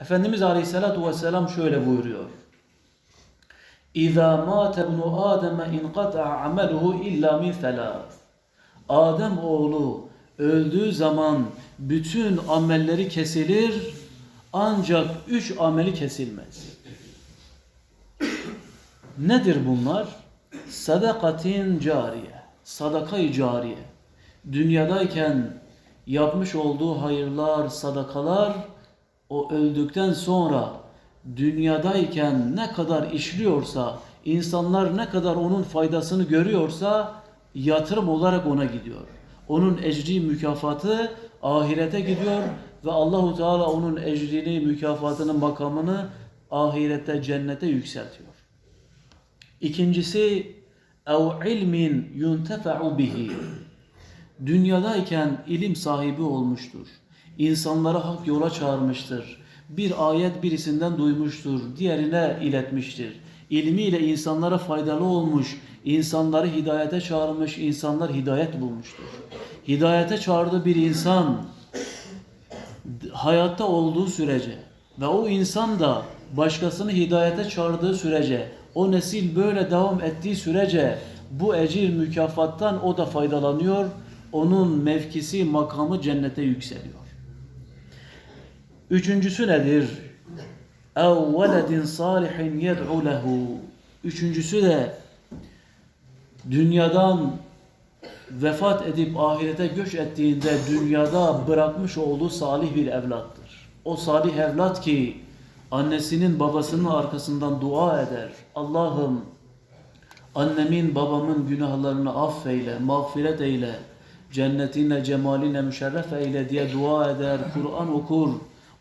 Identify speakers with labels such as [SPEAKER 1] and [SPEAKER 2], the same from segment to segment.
[SPEAKER 1] Efendimiz Aleyhisselatü Vesselam şöyle buyuruyor. İza mâte ibnu Adem'e inqata'a ameluhu illa min selâs. Adem oğlu öldüğü zaman bütün amelleri kesilir ancak üç ameli kesilmez. Nedir bunlar? Sadakatin cariye. Sadakayı cariye. Dünyadayken yapmış olduğu hayırlar, sadakalar o öldükten sonra dünyadayken ne kadar işliyorsa, insanlar ne kadar onun faydasını görüyorsa yatırım olarak ona gidiyor. Onun ecri mükafatı ahirete gidiyor ve Allahu Teala onun ecrini, mükafatını, makamını ahirette, cennete yükseltiyor. İkincisi ev ilmin yuntefa'u bihi. Dünyadayken ilim sahibi olmuştur. İnsanları hak yola çağırmıştır. Bir ayet birisinden duymuştur, diğerine iletmiştir. İlmiyle insanlara faydalı olmuş, insanları hidayete çağırmış, insanlar hidayet bulmuştur. Hidayete çağırdığı bir insan hayatta olduğu sürece ve o insan da başkasını hidayete çağırdığı sürece, o nesil böyle devam ettiği sürece bu ecir mükafattan o da faydalanıyor. Onun mevkisi, makamı cennete yükseliyor. Üçüncüsü nedir? اَوْ وَلَدٍ صَالِحٍ يَدْعُ لَهُ Üçüncüsü de dünyadan vefat edip ahirete göç ettiğinde dünyada bırakmış olduğu salih bir evlattır. O salih evlat ki annesinin babasının arkasından dua eder. Allah'ım annemin babamın günahlarını affeyle, mağfiret eyle, cennetinle, cemalinle müşerref eyle diye dua eder, Kur'an okur,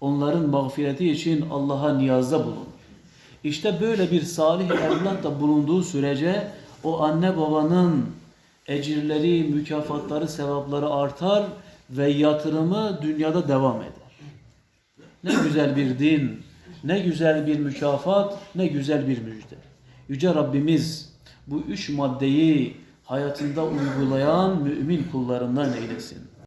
[SPEAKER 1] onların mağfireti için Allah'a niyazda bulunur. İşte böyle bir salih evlat da bulunduğu sürece o anne babanın ecirleri, mükafatları, sevapları artar ve yatırımı dünyada devam eder. Ne güzel bir din, ne güzel bir mükafat, ne güzel bir müjde. Yüce Rabbimiz bu üç maddeyi hayatında uygulayan mümin kullarından eylesin.